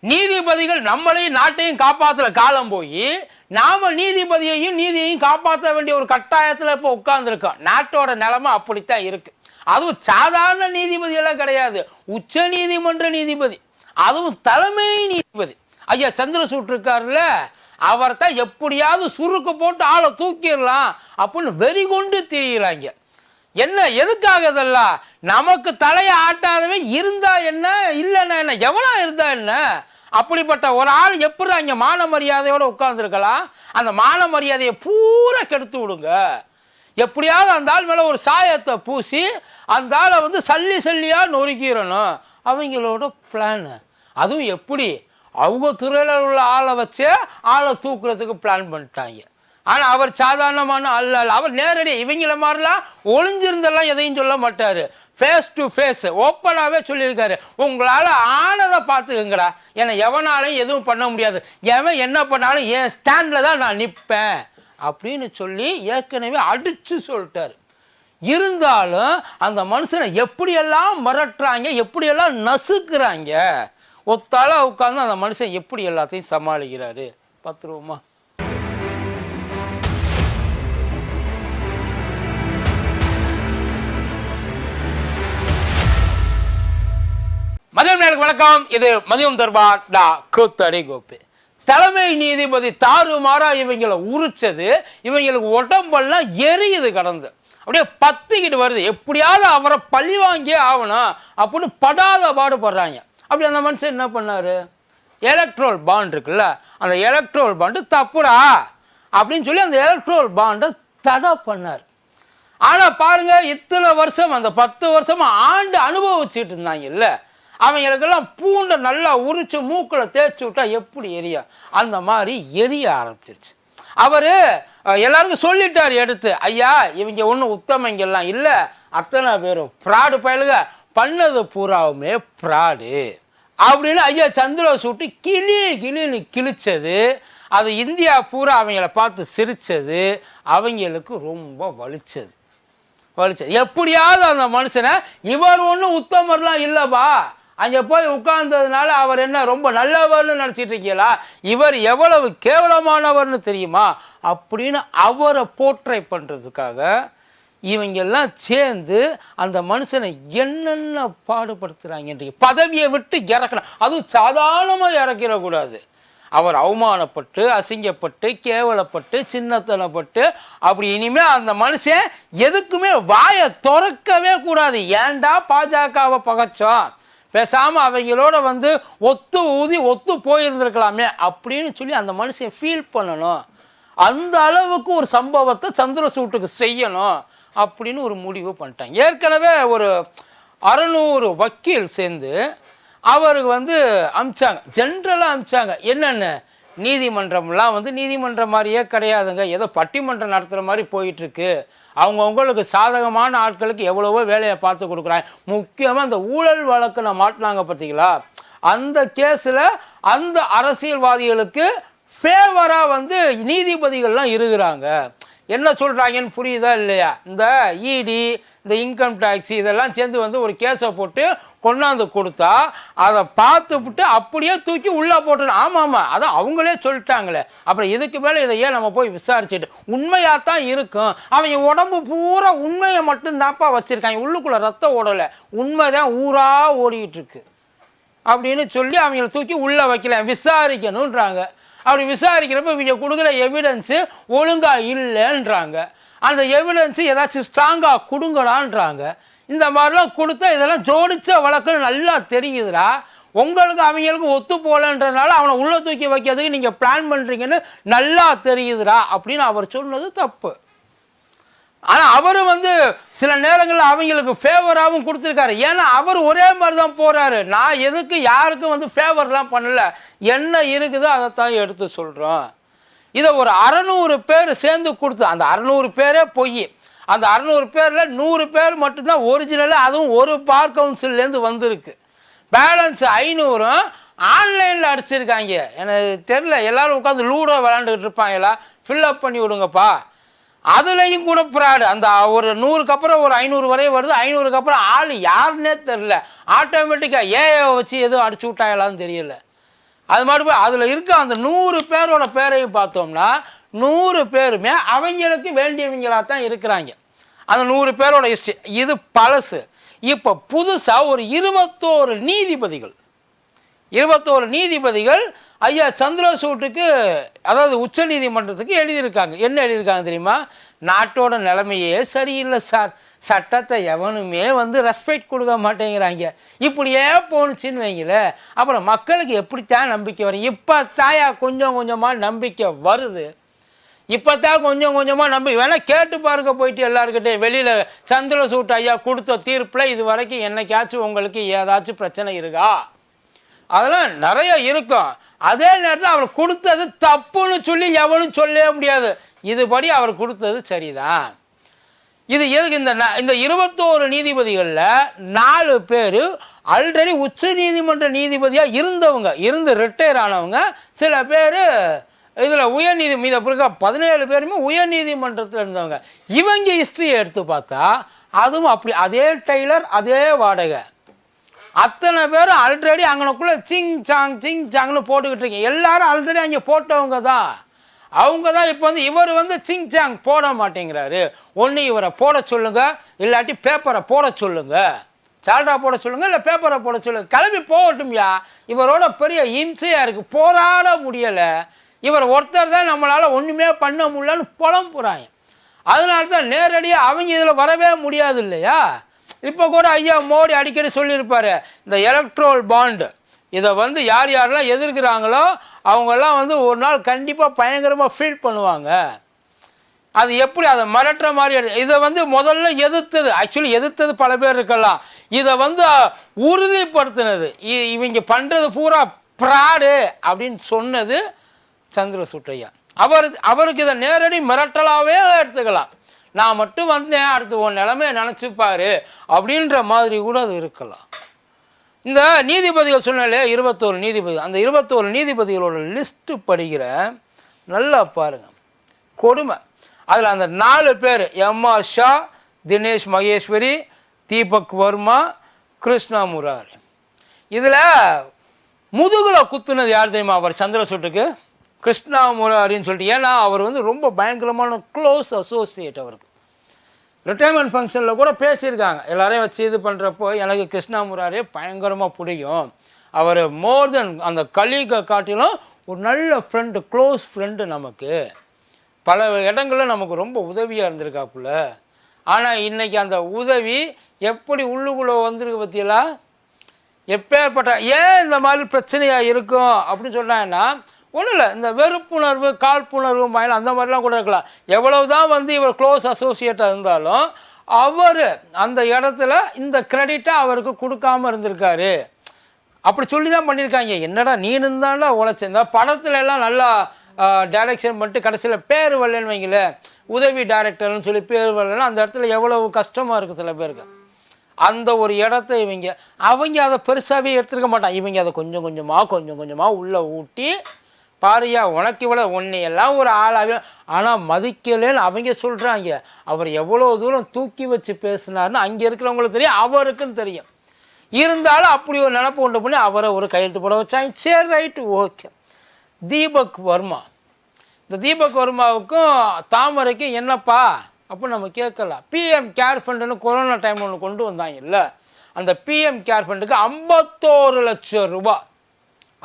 நீதிபதிகள் நம்மளையும் நாட்டையும் காப்பாற்றுற காலம் போய் நாம நீதிபதியையும் நீதியையும் காப்பாற்ற வேண்டிய ஒரு கட்டாயத்தில் இப்போ உட்கார்ந்துருக்கோம். நாட்டோட நிலைமை அப்படித்தான் இருக்கு. அதுவும் சாதாரண நீதிபதியெல்லாம் கிடையாது. உச்ச நீதிமன்ற நீதிபதி அதுவும் தலைமை நீதிபதி. ஐயா சந்திரசூட் இருக்காருல்ல அவர்தான் எப்படியாவது சுருக்கு போட்டு ஆளை தூக்கிடலாம் அப்படின்னு வெறி கொண்டு திரியிறாங்க. என்ன எதுக்காக இதெல்லாம்? நமக்கு தலையை ஆட்டாதவன் இருந்தா என்ன? இல்லைன்னா என்ன? எவனா இருந்தா என்ன? அப்படிப்பட்ட ஒரு ஆள் எப்படி அங்கே மான மரியாதையோட உட்கார்ந்துருக்கலாம்? அந்த மான மரியாதையை பூரா கெடுத்து விடுங்க. எப்படியாவது அந்த ஆள் மேலே ஒரு சாயத்தை பூசி அந்த ஆளை வந்து சல்லி சல்லியாக நொறுக்கிடணும். அவங்களோட பிளானு அதுவும் எப்படி? அவங்க துறையில் உள்ள ஆளை வச்சே ஆளை தூக்குறதுக்கு பிளான் பண்ணிட்டாங்க. ஆனால் அவர் சாதாரணமான அல்ல அல்ல. அவர் நேரடி இவங்கள மாதிரிலாம் ஒளிஞ்சிருந்தெல்லாம் எதையும் சொல்ல மாட்டார். ஃபேஸ் டு ஃபேஸ் ஓப்பனாகவே சொல்லியிருக்காரு. உங்களால் ஆனதை பார்த்துக்குங்கடா. என்னை எவனாலையும் எதுவும் பண்ண முடியாது. எவன் என்ன பண்ணாலும் என் ஸ்டாண்டில் தான் நான் நிற்பேன் அப்படின்னு சொல்லி ஏற்கனவே அடித்து சொல்லிட்டாரு. இருந்தாலும் அந்த மனுஷனை எப்படியெல்லாம் மிரட்டுறாங்க எப்படியெல்லாம் நசுக்குறாங்க ஒத்தால உட்காந்து அந்த மனுஷன் எப்படி எல்லாத்தையும் சமாளிக்கிறாரு? பார்த்துருவோமா? நேர்களுக்கு வணக்கம். இது மதியம் தர்பார் டா கூத்தடி கோப்பு தலைமை நீதிபதி தாறுமாறா இவங்களை உரிச்சது இவங்களுக்கு உடம்பெல்லாம் எரியுது கடந்து. அப்படியே பத்திக்கிட்டு வருது. எப்படியாவது அவரை பழி வாங்கியே ஆகணும் அப்படின்னு படாத பாடுபடுறாங்க. அப்படி அந்த மனுஷன் என்ன பண்ணாரு? எலக்ட்ரோல் பாண்ட் இருக்குல்ல அந்த எலக்ட்ரோல் பாண்டு தப்புடா அப்படின்னு சொல்லி அந்த எலக்ட்ரோல் பாண்டை தடை பண்ணார். ஆனா பாருங்க இத்தனை வருஷம் அந்த பத்து வருஷமா ஆண்டு அனுபவிச்சுட்டு இருந்தாங்க இல்ல. அவங்களுக்கெல்லாம் பூண்டை நல்லா உரிச்சு மூக்கில் தேய்ச்சி விட்டா எப்படி எரியும் அந்த மாதிரி எரிய ஆரம்பிச்சிருச்சு. அவர் எல்லாருக்கும் சொல்லிட்டார் எடுத்து ஐயா இவங்க ஒன்றும் உத்தமங்கெல்லாம் இல்லை. அத்தனை பேரும் ஃப்ராடு பயலுக. பண்ணது பூராவுமே ஃப்ராடு அப்படின்னு ஐயா சந்திர சுட்டு கிளி கிளின்னு கிழிச்சது. அது இந்தியா பூரா அவங்கள பார்த்து சிரித்தது அவங்களுக்கு ரொம்ப வலிச்சது. வலிச்சது. எப்படியாவது அந்த மனுஷனை இவர் ஒன்றும் உத்தமர்லாம் இல்லைப்பா. அங்கே போய் உட்கார்ந்ததுனால அவர் என்ன ரொம்ப நல்லவர்னு நினச்சிட்டு இருக்கீங்களா? இவர் எவ்வளவு கேவலமானவர்னு தெரியுமா? அப்படின்னு அவரை போர்ட்ரை பண்ணுறதுக்காக இவங்கெல்லாம் சேர்ந்து அந்த மனுஷனை என்னென்ன பாடுபடுத்துகிறாங்க பதவியை விட்டு இறக்கணும். அதுவும் சாதாரணமாக இறக்கிடக்கூடாது. அவர் அவமானப்பட்டு அசிங்கப்பட்டு கேவலப்பட்டு சின்னத்தனப்பட்டு அப்படி இனிமே அந்த மனுஷன் எதுக்குமே வாயை திறக்கவே கூடாது. ஏன்டா பாஜகவை பகைச்சோம்? பேசாமல் அவங்களோட வந்து ஒத்து ஊதி ஒத்து போயிருந்திருக்கலாமே அப்படின்னு சொல்லி அந்த மனுஷன் ஃபீல் பண்ணணும். அந்த அளவுக்கு ஒரு சம்பவத்தை சந்திரசூட்டுக்கு செய்யணும் அப்படின்னு ஒரு முடிவு பண்ணிட்டாங்க. ஏற்கனவே ஒரு அறநூறு வக்கீல் சேர்ந்து அவருக்கு வந்து அமிச்சாங்க. ஜென்ரலாக அமிச்சாங்க. என்னென்ன? நீதிமன்றம்லாம் வந்து நீதிமன்றம் மாதிரியே கிடையாதுங்க. ஏதோ பட்டிமன்றம் நடத்துகிற மாதிரி போயிட்டுருக்கு. அவங்கவுங்களுக்கு சாதகமான ஆட்களுக்கு எவ்வளவோ வேலையை பார்த்து கொடுக்குறாங்க. முக்கியமாக அந்த ஊழல் வழக்குன மாட்டினாங்க பார்த்தீங்களா? அந்த கேஸில் அந்த அரசியல்வாதிகளுக்கு ஃபேவராக வந்து நீதிபதிகள்லாம் இருக்கிறாங்க. என்ன சொல்கிறாங்கன்னு புரியுதா இல்லையா? இந்த இடி இந்த இன்கம் டேக்ஸ் இதெல்லாம் சேர்ந்து வந்து ஒரு கேஸை போட்டு கொண்டாந்து கொடுத்தா அதை பார்த்துவிட்டு அப்படியே தூக்கி உள்ளே போட்டு ஆமாம் ஆமாம் அதை அவங்களே சொல்லிட்டாங்களே. அப்புறம் இதுக்கு மேலே இதை ஏன் நம்ம போய் விசாரிச்சுட்டு உண்மையாக தான் இருக்கும். அவங்க உடம்பு பூரா உண்மையை மட்டும்தான்ப்பா வச்சுருக்காங்க. உள்ளுக்குள்ளே ரத்தம் ஓடலை. உண்மை தான் ஊராக ஓடிக்கிட்டு இருக்கு. அப்படின்னு சொல்லி அவங்கள தூக்கி உள்ளே வைக்கல. விசாரிக்கணுன்றாங்க. அப்படி விசாரிக்கிறப்ப இவங்க கொடுக்குற எவிடன்ஸு ஒழுங்காக இல்லைன்றாங்க. அந்த எவிடன்ஸு ஏதாச்சும் ஸ்ட்ராங்காக கொடுங்கடான்றாங்க. இந்த மாதிரிலாம் கொடுத்தா இதெல்லாம் ஜோடித்த வழக்குன்னு நல்லா தெரியுதுடா. உங்களுக்கு அவங்களுக்கு ஒத்து போகலன்றதுனால அவனை உள்ளே தூக்கி வைக்கிறதுக்கு நீங்கள் பிளான் பண்ணுறீங்கன்னு நல்லா தெரியுதுடா அப்படின்னு அவர் சொன்னது தப்பு. ஆனால் அவர் வந்து சில நேரங்களில் அவங்களுக்கு ஃபேவராகவும் கொடுத்துருக்காரு. ஏன்னா அவர் ஒரே மாதிரி தான் போகிறாரு நான் எதுக்கு யாருக்கும் வந்து ஃபேவர்லாம் பண்ணல? என்ன இருக்குதோ அதைத்தான் எடுத்து சொல்கிறோம் இதை ஒரு அறநூறு பேர் சேர்ந்து கொடுத்து அந்த அறநூறு பேரே பொய். அந்த அறநூறு பேரில் நூறு பேர் மட்டும்தான் ஒரிஜினலாக அதுவும் ஒரு பார் கவுன்சில்லேருந்து வந்திருக்கு. பேலன்ஸ் ஐநூறும் ஆன்லைனில் அடிச்சிருக்காங்க. எனக்கு தெரில எல்லாரும் உட்காந்து லூடோ விளாண்டுக்கிட்டு இருப்பாங்களா? ஃபில்அப் பண்ணி விடுங்கப்பா. அதுலேயும் கூட ஃப்ராடு அந்த ஒரு நூறுக்கு அப்புறம் ஒரு ஐநூறு வரை வருது. ஐநூறுக்கு அப்புறம் ஆள் யாருன்னே தெரில ஆட்டோமேட்டிக்காக ஏஐ வச்சு எதுவும் அடிச்சு விட்டாங்களான்னு தெரியல. அது மாதிரி அதில் இருக்க அந்த நூறு பேரோட பேரையும் பார்த்தோம்னா நூறு பேருமே அவங்களுக்கு வேண்டியவங்களாக தான் இருக்கிறாங்க. அந்த நூறு பேரோட ஹிஸ்ட்ரி இது பழசு. இப்போ புதுசாக ஒரு இருபத்தோரு நீதிபதிகள் இருபத்தோரு நீதிபதிகள் ஐயா சந்திரசூட்டுக்கு அதாவது உச்ச நீதிமன்றத்துக்கு எழுதியிருக்காங்க. என்ன எழுதியிருக்காங்க தெரியுமா? நாட்டோட நிலைமையே சரியில்லை சார். சட்டத்தை எவனுமே வந்து ரெஸ்பெக்ட் கொடுக்க மாட்டேங்கிறாங்க. இப்படியே போணுச்சுன்னு வைங்களேன். அப்புறம் மக்களுக்கு எப்படித்தான் நம்பிக்கை வரும்? இப்போ தாயா கொஞ்சம் கொஞ்சமாக நம்பிக்கை வருது. இப்போ தான் கொஞ்சம் கொஞ்சமாக நம்பி வேணால் கேட்டு பாருங்க போயிட்டு எல்லாருக்கிட்டையும் வெளியில் சந்திரசூட் ஐயா கொடுத்த தீர்ப்பில் இது வரைக்கும் என்னைக்காச்சும் உங்களுக்கு ஏதாச்சும் பிரச்சனை இருக்கா? அதெல்லாம் நிறைய இருக்கும். அதே நேரத்தில் அவர் கொடுத்தது தப்புன்னு சொல்லி எவனும் சொல்லவே முடியாது. இதுபடி அவர் கொடுத்தது சரிதான். இது எதுக்கு இந்த இந்த இருபத்தோரு நீதிபதிகளில் நாலு பேர் ஆல்ரெடி உச்ச நீதிமன்ற நீதிபதியாக இருந்தவங்க இருந்து ரிட்டையர் ஆனவங்க சில பேர் இதில் உயர்நீதி மீத பிறகு பதினேழு பேருமே உயர்நீதிமன்றத்தில் இருந்தவங்க. இவங்க ஹிஸ்ட்ரியை எடுத்து பார்த்தா அதுவும் அப்படி அதே டெய்லர் அதே வாடகை. அத்தனை பேரும் ஆல்ரெடி அங்கனக்குள்ளே சிங் சாங் சிங் சாங்னு போட்டுக்கிட்டு இருக்கீங்க. எல்லாரும் ஆல்ரெடி அங்கே போட்டவங்க தான். அவங்க தான் இப்போ வந்து இவர் வந்து சிங் சாங் போட மாட்டேங்கிறாரு. ஒன்று இவரை போட சொல்லுங்க இல்லாட்டி பேப்பரை போட சொல்லுங்க. சால்ரா போட சொல்லுங்க இல்லை பேப்பரை போட சொல்லுங்க. கிளம்பி போகட்டும்யா. இவரோட பெரிய இம்சையாக இருக்குது போராட முடியலை. இவர் ஒருத்தர் தான் நம்மளால் ஒன்றுமே பண்ண முடியலன்னு புலம்புறாங்க. அதனால தான் நேரடியாக அவங்க இதில் வரவே முடியாது இல்லையா? இப்போ கூட ஐயா மோடி அடிக்கடி சொல்லியிருப்பார் இந்த எலக்ட்ரோல் பாண்டு இதை வந்து யார் யாரெல்லாம் எதிர்க்கிறாங்களோ அவங்கெல்லாம் வந்து ஒரு நாள் கண்டிப்பாக பயங்கரமாக ஃபீல் பண்ணுவாங்க. அது எப்படி அதை மிரட்டுற மாதிரி இதை வந்து முதல்ல எதிர்த்தது ஆக்சுவலி எதிர்த்தது பல பேர் இருக்கலாம். இதை வந்து உறுதிப்படுத்தினது இ- இவங்க பண்ணுறது பூரா ப்ராடு அப்படின்னு சொன்னது சந்திரசூட்டையா அவர் அவருக்கு இதை நேரடி மிரட்டலாகவே எடுத்துக்கலாம். நான் மட்டும் வந்தேன் அடுத்து உன் நிலைமையை நினச்சிப்பாரு அப்படின்ற மாதிரி கூட அது இருக்கலாம். இந்த நீதிபதிகள் சொன்னாலே இருபத்தோரு நீதிபதி அந்த இருபத்தோரு நீதிபதிகளோட லிஸ்ட்டு படிக்கிற நல்லா பாருங்க. கொடுமை. அதில் அந்த நாலு பேர் எம்ஆர் ஷா தினேஷ் மகேஸ்வரி தீபக் வர்மா கிருஷ்ணா முராரி. இதில் முதுகில் குத்துனது யார் தெரியுமா? அவர் சந்திரசூட்டுக்கு? கிருஷ்ணா முராரின்னு சொல்லிட்டு ஏன்னா அவர் வந்து ரொம்ப பயங்கரமான க்ளோஸ் அசோசியேட் அவருக்கு. ரிட்டையர்மெண்ட் ஃபங்க்ஷனில் கூட பேசியிருக்காங்க. எல்லாரையும் வச்சு இது பண்ணுறப்போ எனக்கு கிருஷ்ணா முராரே பயங்கரமாக பிடிக்கும். அவர் மோர் தென் அந்த கலீகை காட்டிலும் ஒரு நல்ல ஃப்ரெண்டு க்ளோஸ் ஃப்ரெண்டு நமக்கு. பல இடங்களில் நமக்கு ரொம்ப உதவியாக இருந்திருக்காப்புல. ஆனால் இன்னைக்கு அந்த உதவி எப்படி உள்ளுக்குள்ளே வந்திருக்கு பற்றியெல்லாம் எப்பேற்பட்ட ஏன் இந்த மாதிரி பிரச்சனையாக இருக்கும் அப்படின்னு சொன்னாங்கன்னா ஒன்றும் இல்லை இந்த வெறுப்புணர்வு காழ்ப்புணர்வு மயில் அந்த மாதிரிலாம் கூட இருக்கலாம். எவ்வளவு தான் வந்து இவர் க்ளோஸ் அசோசியேட்டாக இருந்தாலும் அவர் அந்த இடத்துல இந்த கிரெடிட்டை அவருக்கு கொடுக்காம இருந்திருக்காரு. அப்படி சொல்லி தான் பண்ணியிருக்காங்க. என்னடா நீ இருந்தாண்டா உழைச்சிருந்தா இந்த படத்துல எல்லாம் நல்லா டைரக்ஷன் பண்ணிட்டு கடைசியில் பேர் வரலன்னு வைங்கள உதவி டைரக்டர்னு சொல்லி பேர் வரலன்னா அந்த இடத்துல எவ்வளவு கஷ்டமாக இருக்குது சில பேருக்கு. அந்த ஒரு இடத்த இவங்க அவங்க அதை பெருசாகவே எடுத்துருக்க மாட்டாங்க. இவங்க அதை கொஞ்சம் கொஞ்சமாக கொஞ்சம் கொஞ்சமாக உள்ளே ஊட்டி பாரியா உனக்கு இவ்வளோ உன்னையெல்லாம் ஒரு ஆளாகவே ஆனால் மதிக்கலைன்னு அவங்க சொல்கிறாங்க அவர் எவ்வளோ தூரம் தூக்கி வச்சு பேசினார்னு அங்கே இருக்கிறவங்களுக்கு தெரியும் அவருக்குன்னு தெரியும். இருந்தாலும் அப்படி ஒரு நினப்பு உண்டு பண்ணி அவரை ஒரு கையெழுத்து போட வச்சாங்க. சரி ரைட்டு ஓகே தீபக் வர்மா. இந்த தீபக் வர்மாவுக்கும் தாமரைக்கும் என்னப்பா அப்படின்னு நம்ம கேட்கலாம். பிஎம் கேர் ஃபண்டுன்னு கொரோனா டைம் ஒன்று கொண்டு வந்தாங்கல்ல. அந்த பிஎம் கேர் ஃபண்டுக்கு ஐம்பத்தோரு லட்சம் ரூபாய்.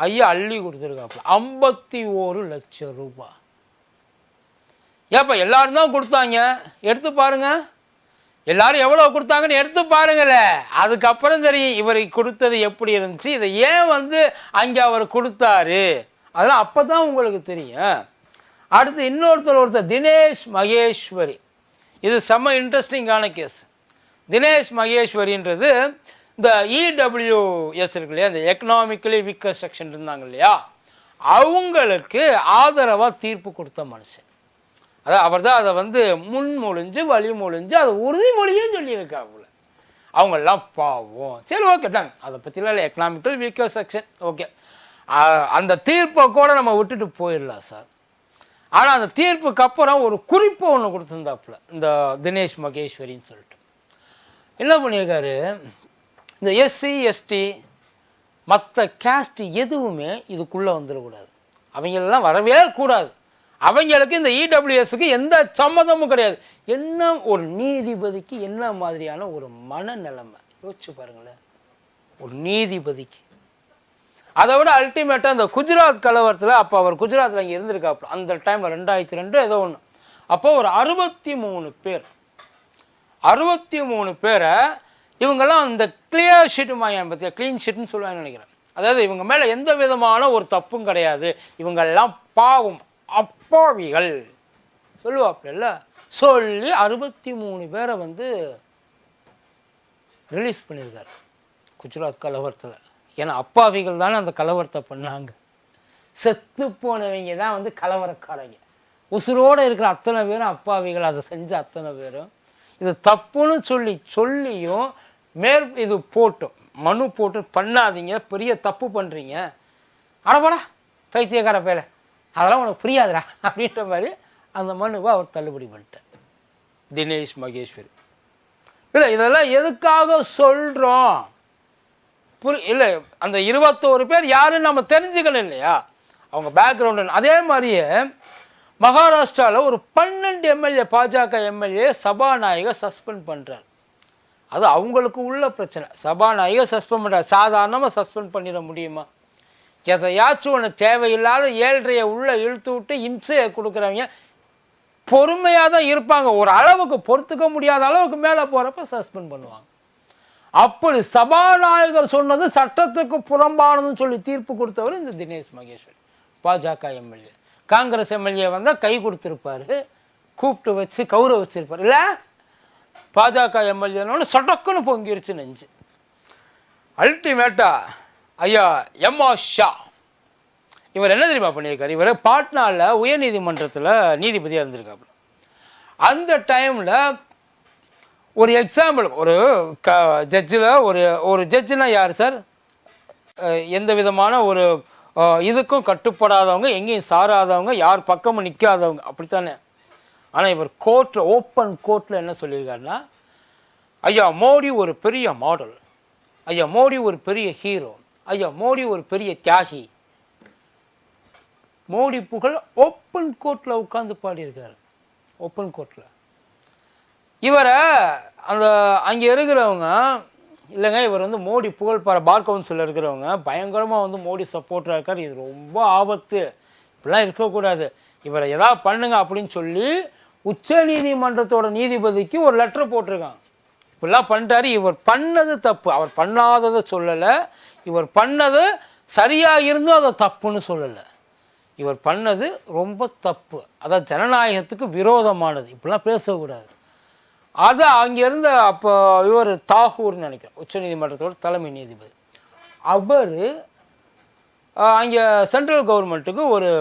ஐயா அள்ளி கொடுத்துருக்காப்புல. ஐம்பத்தி ஒரு லட்சம் ரூபாய் ஏப்பா எல்லாரும் தான் கொடுத்தாங்க. எடுத்து பாருங்க. எல்லாரும் எவ்வளோ கொடுத்தாங்கன்னு எடுத்து பாருங்களே. அதுக்கப்புறம் தெரியும் இவருக்கு கொடுத்தது எப்படி இருந்துச்சு. இதை ஏன் வந்து அங்கே அவர் கொடுத்தாரு? அதெல்லாம் அப்போ தான் உங்களுக்கு தெரியும். அடுத்து இன்னொருத்தர் ஒருத்தர் தினேஷ் மகேஸ்வரி. இது செம்ம இன்ட்ரெஸ்டிங்கான கேஸ் தினேஷ் மகேஸ்வரின்றது இந்த இடபிள்யூஎஸ் இருக்கு இல்லையா இந்த எக்கனாமிக்கலி வீக்கர் செக்ஷன் இருந்தாங்க இல்லையா அவங்களுக்கு ஆதரவாக தீர்ப்பு கொடுத்த மனுஷன். அதான் அவர் தான் அதை வந்து முன்மொழிஞ்சு வழிமொழிஞ்சு அதை உறுதிமொழியும் சொல்லியிருக்காப்புல அவங்கெல்லாம் பாவம். சரி ஓகே தான் அதை பற்றிலாம் இல்லை எக்கனாமிக்கல் வீக்கர் செக்ஷன் ஓகே அந்த தீர்ப்பை கூட நம்ம விட்டுட்டு போயிடலாம் சார் ஆனால் அந்த தீர்ப்புக்கு அப்புறம் ஒரு குறிப்பு ஒன்று கொடுத்துருந்தாப்புல இந்த தினேஷ் மகேஸ்வரின்னு சொல்லிட்டு. என்ன பண்ணியிருக்காரு? இந்த எஸ்சி எஸ்டி மற்ற கேஸ்ட் எதுவுமே இதுக்குள்ளே வந்துடக்கூடாது. அவங்களெல்லாம் வரவே கூடாது. அவங்களுக்கு இந்த இடபிள்யூஎஸ்க்கு எந்த சம்மதமும் கிடையாது. என்ன ஒரு நீதிபதிக்கு என்ன மாதிரியான ஒரு மனநிலைமை? யோசிச்சு பாருங்களேன். ஒரு நீதிபதிக்கு. அதை விட அல்டிமேட்டாக அந்த குஜராத் கலவரத்தில் அப்போ அவர் குஜராத்தில் அங்கே இருந்திருக்காப்புல அந்த டைமில் ரெண்டாயிரத்தி ரெண்டு ஏதோ ஒன்று அப்போ ஒரு அறுபத்தி மூணு பேர். அறுபத்தி மூணு பேரை இவங்கெல்லாம் அந்த கிளியர் ஷீட்டு மாயான் பற்றியா க்ளீன் ஷீட்னு சொல்லுவாங்கன்னு நினைக்கிறேன். அதாவது இவங்க மேலே எந்த விதமான ஒரு தப்பும் கிடையாது. இவங்கெல்லாம் பாவம். அப்பாவிகள். சொல்லுவாப்பில்ல சொல்லி அறுபத்தி மூணு பேரை வந்து ரிலீஸ் பண்ணியிருக்காரு. குஜராத் கலவரத்தில். ஏன்னா அப்பாவிகள் தானே அந்த கலவரத்தை பண்ணாங்க. செத்து போனவங்க தான் வந்து கலவரக்காரங்க. உசுரோடு இருக்கிற அத்தனை பேரும் அப்பாவிகள். அதை செஞ்ச அத்தனை பேரும். இது தப்புன்னு சொல்லி சொல்லியும் மேல் இது போட்டு மனு போட்டு பண்ணாதீங்க பெரிய தப்பு பண்ணுறீங்க அடப்படா பைத்தியக்கார பேர அதெல்லாம் உனக்கு புரியாதுடா அப்படின்ற மாதிரி அந்த மனுவை அவர் தள்ளுபடி பண்ணிட்டார். தினேஷ் மகேஸ்வரி. இல்லை இதெல்லாம் எதுக்காக சொல்கிறோம் புரி இல்லை அந்த இருபத்தோரு பேர் யாருன்னு நம்ம தெரிஞ்சுக்கணும் இல்லையா? அவங்க பேக்ரவுண்டு அதே மாதிரியே மகாராஷ்டிராவில் ஒரு பன்னெண்டு எம்எல்ஏ பாஜக எம்எல்ஏ சபாநாயகர் சஸ்பெண்ட் பண்ணுறார் அது அவங்களுக்கு உள்ள பிரச்சனை. சபாநாயகர் சஸ்பெண்ட் பண்ணுறாரு சாதாரணமாக சஸ்பெண்ட் பண்ணிட முடியுமா? எதையாச்சும் ஒன்று தேவையில்லாத ஏழ்றையை உள்ளே இழுத்து விட்டு இம்சையை கொடுக்குறவங்க பொறுமையாக தான் இருப்பாங்க. ஒரு அளவுக்கு பொறுத்துக்க முடியாத அளவுக்கு மேலே போகிறப்ப சஸ்பெண்ட் பண்ணுவாங்க. அப்படி சபாநாயகர் சொன்னது சட்டத்துக்கு புறம்பானதுன்னு சொல்லி தீர்ப்பு கொடுத்தவர் இந்த தினேஷ் மகேஸ்வரி பாஜக எம்எல்ஏ. காங்கிரஸ் எம்எல்ஏ வந்தால் கை கொடுத்துருப்பாரு கூப்பிட்டு வச்சு கௌரவ வச்சிருப்பார் இல்லை பாஜக எம்எல்ஏனோட சடக்குன்னு பொங்கிருச்சு நெஞ்சு. அல்டிமேட்டா ஐயா எம் ஷா. இவர் என்ன தெரியுமா பண்ணியிருக்காரு? இவர் பாட்னாவில் உயர்நீதிமன்றத்தில் நீதிபதியாக இருந்திருக்காப்புல. அந்த டைமில் ஒரு எக்ஸாம்பிள் ஒரு க ஜட்ஜில் ஒரு ஒரு ஜட்ஜுனா யார் சார் எந்த விதமான ஒரு இதுக்கும் கட்டுப்படாதவங்க எங்கேயும் சாராதவங்க யார் பக்கமும் நிற்காதவங்க அப்படித்தானே? ஆனால் இவர் கோர்ட்டில் ஓப்பன் கோர்ட்டில் என்ன சொல்லியிருக்காருன்னா ஐயா மோடி ஒரு பெரிய மாடல் ஐயா மோடி ஒரு பெரிய ஹீரோ ஐயா மோடி ஒரு பெரிய தியாகி. மோடி புகழ் ஓப்பன் கோர்ட்டில் உட்காந்து பாடியிருக்காரு. ஓப்பன் கோர்ட்டில் இவரை அந்த அங்கே இருக்கிறவங்க இல்லைங்க இவர் வந்து மோடி புகழ் பார பார் கவுன்சிலில் இருக்கிறவங்க பயங்கரமாக வந்து மோடி சப்போர்ட்டாக இருக்கார். இது ரொம்ப ஆபத்து. இப்படிலாம் இருக்கக்கூடாது. இவரை எதாவது பண்ணுங்க அப்படின்னு சொல்லி உச்ச நீதிமன்றத்தோட நீதிபதிக்கு ஒரு லெட்டர் போட்டிருக்காங்க இப்படிலாம் பண்ணிட்டாரு. இவர் பண்ணது தப்பு. அவர் பண்ணாததை சொல்லலை. இவர் பண்ணது சரியாக இருந்தும் அதை தப்புன்னு சொல்லலை. இவர் பண்ணது ரொம்ப தப்பு. அதான் ஜனநாயகத்துக்கு விரோதமானது. இப்படிலாம் பேசக்கூடாது. அதை அங்கேருந்து அப்போ இவர் தாகூர்னு நினைக்கிறேன். உச்சநீதிமன்றத்தோட தலைமை நீதிபதி. அவர் அங்கே சென்ட்ரல் கவர்மெண்ட்டுக்கு ஒரு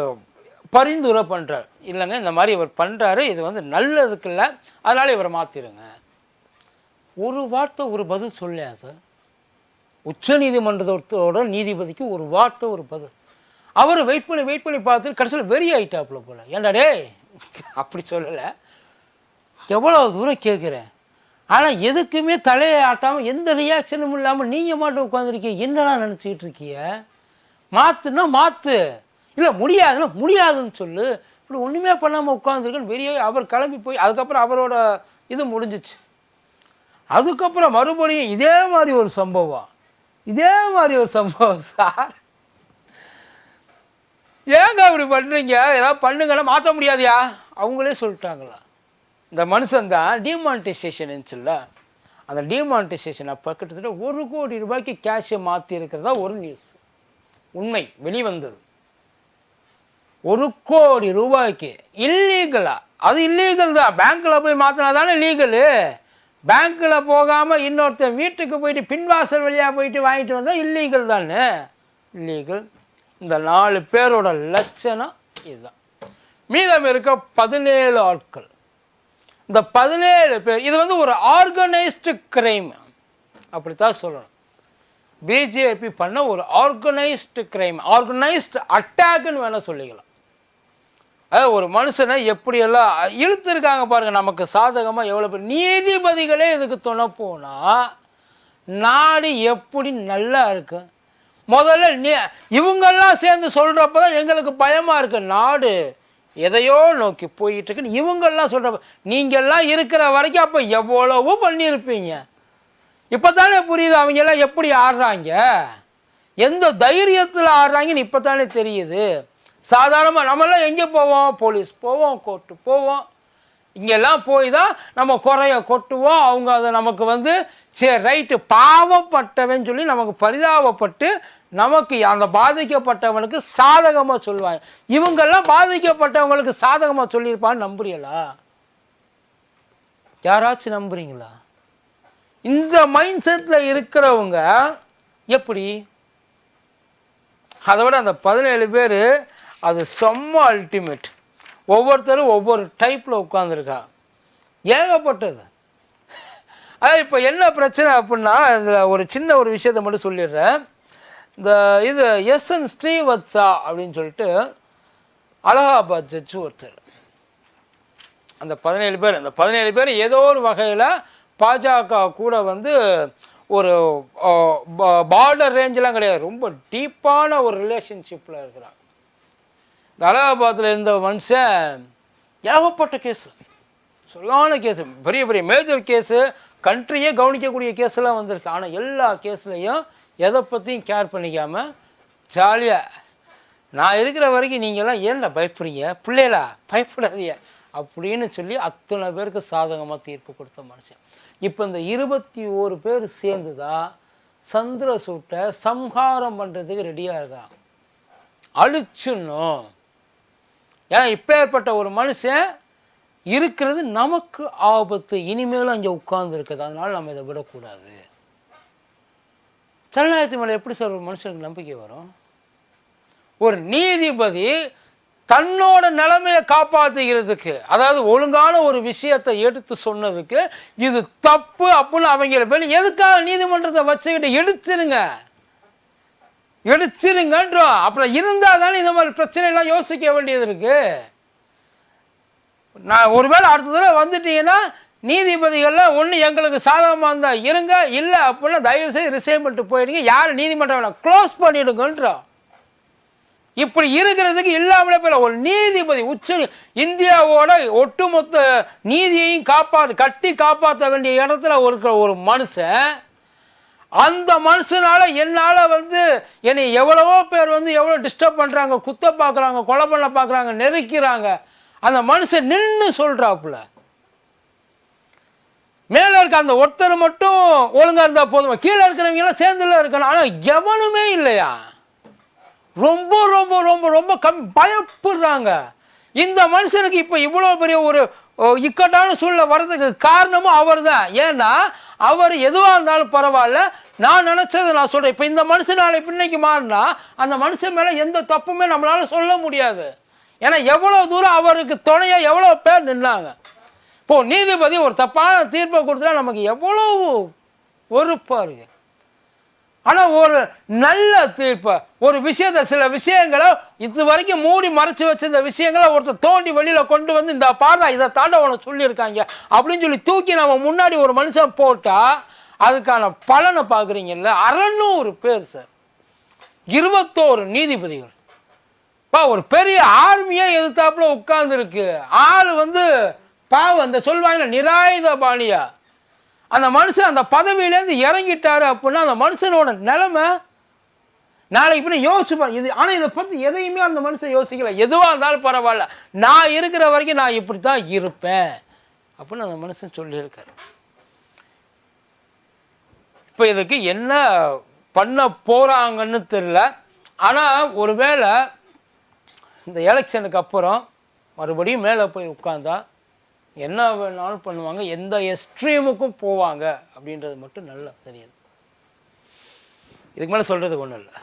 பரிந்துரை பண்ணுறார் இல்லைங்க இந்த மாதிரி இவர் பண்ணுறாரு இது வந்து நல்லதுக்கு இல்லை அதனால் இவரை மாற்றிடுங்க ஒரு வார்த்தை ஒரு பதில் சொல்லையா சார்? உச்ச நீதிமன்றத்தோட நீதிபதிக்கு ஒரு வார்த்தை ஒரு பதில். அவர் வெயிட் பண்ணி வெயிட் பண்ணி பார்த்துட்டு கடைசியில் வெறி ஆகிட்டாப்புல போல. ஏன்டா அப்படி சொல்லலை. எவ்வளோ தூரம் கேட்குறேன் ஆனால் எதுக்குமே தலையை ஆட்டாமல் எந்த ரியாக்ஷனும் இல்லாமல் நீங்கள் மாட்டு உட்காந்துருக்கீங்க என்னடா நினச்சிக்கிட்டு இருக்கீங்க? மாற்றுன்னா மாற்று இல்லை முடியாதுன்னா முடியாதுன்னு சொல்லு. இப்படி ஒன்றுமே பண்ணாமல் உட்காந்துருக்குன்னு வெளியே அவர் கிளம்பி போய் அதுக்கப்புறம் அவரோட இது முடிஞ்சிச்சு. அதுக்கப்புறம் மறுபடியும் இதே மாதிரி ஒரு சம்பவம். இதே மாதிரி ஒரு சம்பவம் சார். ஏங்க அப்படி பண்ணுறீங்க ஏதாவது பண்ணுங்கன்னா மாற்ற முடியாதியா? அவங்களே சொல்லிட்டாங்களா? இந்த மனுஷன் தான் டிமானிட்டைசேஷன் இருந்துச்சுல்ல? அந்த டிமானிட்டைசேஷன் அப்போ கிட்டத்தட்ட ஒரு கோடி ரூபாய்க்கு கேஷை மாற்றி இருக்கிறதா ஒரு நியூஸ் உண்மை வெளிவந்தது. ஒரு கோடி ரூபாய்க்கு இல்லீகலா அது இல்லீகல் தான். பேங்க்கில் போய் மாற்றினா தானே லீகலு பேங்க்கில் போகாமல் இன்னொருத்தன் வீட்டுக்கு போயிட்டு பின்வாசல் வழியாக போயிட்டு வாங்கிட்டு வந்தால் இல்லீகல் தானே? இல்லீகல் இந்த நாலு பேரோட லட்சணம் இதுதான். மீதம் இருக்க பதினேழு ஆட்கள். இந்த பதினேழு பேர் இது வந்து ஒரு ஆர்கனைஸ்டு கிரைம் அப்படித்தான் சொல்லணும். பிஜேபி பண்ண ஒரு ஆர்கனைஸ்டு கிரைம் ஆர்கனைஸ்டு அட்டாக்னு வேணால் சொல்லிக்கலாம். அதாவது ஒரு மனுஷனை எப்படியெல்லாம் இழுத்துருக்காங்க பாருங்க நமக்கு சாதகமாக எவ்வளோ பேர். நீதிபதிகளே இதுக்கு துணை போனால் நாடு எப்படி நல்லா இருக்கு? முதல்ல நீ இவங்கெல்லாம் சேர்ந்து சொல்கிறப்ப தான் எங்களுக்கு பயமாக இருக்கு. நாடு எதையோ நோக்கி போயிட்டுருக்குன்னு இவங்கெல்லாம் சொல்கிறப்ப நீங்கள்லாம் இருக்கிற வரைக்கும் அப்போ எவ்வளவோ பண்ணியிருப்பீங்க. இப்போ தானே புரியுது அவங்க எல்லாம் எப்படி ஆடுறாங்க? எந்த தைரியத்தில் ஆடுறாங்கன்னு இப்போ தானே தெரியுது. சாதாரணமாக நம்மளாம் எங்கே போவோம்? போலீஸ் போவோம் கோர்ட்டு போவோம். இங்கெல்லாம் போய் தான் நம்ம குறைய கொட்டுவோம். அவங்க அதை நமக்கு வந்து சரி ரைட்டு பாவப்பட்டவன் சொல்லி நமக்கு பரிதாபப்பட்டு நமக்கு அந்த பாதிக்கப்பட்டவனுக்கு சாதகமாக சொல்லுவாங்க. இவங்கெல்லாம் பாதிக்கப்பட்டவங்களுக்கு சாதகமாக சொல்லியிருப்பான்னு நம்புறீங்களா? யாராச்சும் நம்புறீங்களா? இந்த மைண்ட் செட்டில் இருக்கிறவங்க எப்படி? அதை விட அந்த பதினேழு பேர் அது செம்ம அல்டிமேட் ஒவ்வொருத்தரும் ஒவ்வொரு டைப்பில் உட்காந்துருக்கா ஏகப்பட்டது. அதாவது இப்போ என்ன பிரச்சனை அப்படின்னா இதில் ஒரு சின்ன ஒரு விஷயத்தை மட்டும் சொல்லிடுறேன். இந்த இது எஸ் என் அப்படின்னு சொல்லிட்டு அலகாபாத் ஜட்ஜு ஒருத்தர். அந்த பதினேழு பேர் அந்த பதினேழு பேர் ஏதோ ஒரு வகையில் பாஜக கூட வந்து ஒரு பார்டர் ரேஞ்செலாம் கிடையாது. ரொம்ப டீப்பான ஒரு ரிலேஷன்ஷிப்பில் இருக்கிறாங்க. இந்த அலகாபாத்தில் இருந்த மனுஷன் ஏகப்பட்ட கேஸு. சொல்லான கேஸு. பெரிய பெரிய மேஜர் கேஸு. கண்ட்ரியே கவனிக்கக்கூடிய கேஸ்லாம் வந்திருக்கு. ஆனால் எல்லா கேஸ்லையும் எதை பற்றியும் கேர் பண்ணிக்காமல் ஜாலியாக நான் இருக்கிற வரைக்கும் நீங்கள்லாம் ஏன்டா பயப்படுறீங்க? பிள்ளைகளா பயப்படாதீங்க. அப்படின்னு சொல்லி அத்தனை பேருக்கு சாதகமாக தீர்ப்பு கொடுத்த மனுஷன். இப்போ இந்த இருபத்தி ஓரு பேர் சேர்ந்து தான் சந்திரசூட்டை சம்ஹாரம் பண்ணுறதுக்கு ரெடியாக இருக்கான் அழிச்சிடணும். ஏன்னா இப்போ ஏற்பட்ட ஒரு மனுஷன் இருக்கிறது நமக்கு ஆபத்து இனிமேலும் அங்கே உட்கார்ந்து இருக்குது அதனால் நம்ம இதை விடக்கூடாது. ஜனநாயகத்து மேலே எப்படி சார் ஒரு மனுஷனுக்கு நம்பிக்கை வரும்? ஒரு நீதிபதி தன்னோட நிலைமையை காப்பாற்றுகிறதுக்கு அதாவது ஒழுங்கான ஒரு விஷயத்தை எடுத்து சொன்னதுக்கு இது தப்பு அப்படின்னு அவங்கள பேர் எதுக்காக நீதிமன்றத்தை வச்சுக்கிட்டு எடுத்துருங்க எடுத்துருங்கன்றோம். அப்புறம் இருந்தால் தானே இந்த மாதிரி பிரச்சனைலாம் யோசிக்க வேண்டியது இருக்கு. நான் ஒருவேளை அடுத்த தடவை வந்துட்டீங்கன்னா நீதிபதிகள்லாம் ஒன்று எங்களுக்கு சாதகமாக இருந்தால் இருங்க இல்லை அப்படின்னா தயவு செய்து ரிசைன் பண்ணிட்டு போயிடுங்க. யார் நீதிமன்றம் க்ளோஸ் பண்ணிடுங்கன்றோம். இப்படி இருக்கிறதுக்கு இல்லாமலே போல ஒரு நீதிபதி உச்ச இந்தியாவோட ஒட்டுமொத்த நீதியையும் காப்பாற்ற கட்டி காப்பாற்ற வேண்டிய இடத்துல இருக்கிற ஒரு மனுஷன் அந்த மனுஷனால என்னால் வந்து என்னை எவ்வளவோ பேர் வந்து எவ்வளோ டிஸ்டர்ப் பண்ணுறாங்க குத்த பார்க்குறாங்க கொலை பண்ண பார்க்குறாங்க நெருக்கிறாங்க. அந்த மனுஷன் நின்று சொல்கிறாப்புல மேலே இருக்க அந்த ஒருத்தர் மட்டும் ஒழுங்காக இருந்தால் போதுமா? கீழே இருக்கிறவங்க எல்லாம் சேர்ந்துல இருக்கணும். ஆனால் எவனுமே இல்லையா? ரொம்ப ரொம்ப ரொம்ப ரொம்ப கம் பயப்படுறாங்க. இந்த மனுஷனுக்கு இப்போ இவ்வளோ பெரிய ஒரு இக்கட்டான சூழ்நிலை வர்றதுக்கு காரணமும் அவர் தான் ஏன்னா அவர் எதுவாக இருந்தாலும் பரவாயில்ல. நான் நினச்சதை நான் சொல்கிறேன் இப்போ இந்த மனுஷன் நாளை பின்னைக்கு மாறினா அந்த மனுஷன் மேலே எந்த தப்புமே நம்மளால் சொல்ல முடியாது. ஏன்னா எவ்வளோ தூரம் அவருக்கு துணையாக எவ்வளோ பேர் நின்னாங்க. இப்போ நீதிபதி ஒரு தப்பான தீர்ப்பை கொடுத்தா நமக்கு எவ்வளோ பொறுப்பாக இருக்குது ஆனால் ஒரு நல்ல தீர்ப்பை ஒரு விஷயத்தை சில விஷயங்களை இது வரைக்கும் மூடி மறைச்சு வச்சிருந்த விஷயங்களை ஒருத்தர் தோண்டி வெளியில் கொண்டு வந்து இந்த பாடா இதை தாண்ட உனக்கு சொல்லியிருக்காங்க. அப்படின்னு சொல்லி தூக்கி நம்ம முன்னாடி ஒரு மனுஷன் போட்டால் அதுக்கான பலனை பார்க்குறீங்கல்ல? அறநூறு பேர் சார். இருபத்தோரு நீதிபதிகள். பா ஒரு பெரிய ஆர்மியே எதிர்த்தாப்புல உட்கார்ந்துருக்கு. ஆள் வந்து பாவம் இந்த சொல்வாங்க நிராயுத பாணியா அந்த மனுஷன் அந்த பதவியிலேருந்து இறங்கிட்டாரு அப்படின்னா அந்த மனுஷனோட நிலைமை நாளைக்கு பின்ன யோசிச்சு இது ஆனால் இதை பற்றி எதையுமே அந்த மனுஷன் யோசிக்கல. எதுவாக இருந்தாலும் பரவாயில்ல. நான் இருக்கிற வரைக்கும் நான் இப்படி தான் இருப்பேன் அப்படின்னு அந்த மனுஷன் சொல்லியிருக்காரு. இப்போ இதுக்கு என்ன பண்ண போகிறாங்கன்னு தெரியல. ஆனால் ஒருவேளை இந்த எலெக்ஷனுக்கு அப்புறம் மறுபடியும் மேலே போய் உட்காந்தா என்ன வேணாலும் பண்ணுவாங்க எந்த எக்ஸ்ட்ரீமுக்கும் போவாங்க அப்படின்றது மட்டும் நல்லா தெரியுது. இதுக்கு மேலே சொல்கிறது ஒன்றும் இல்லை.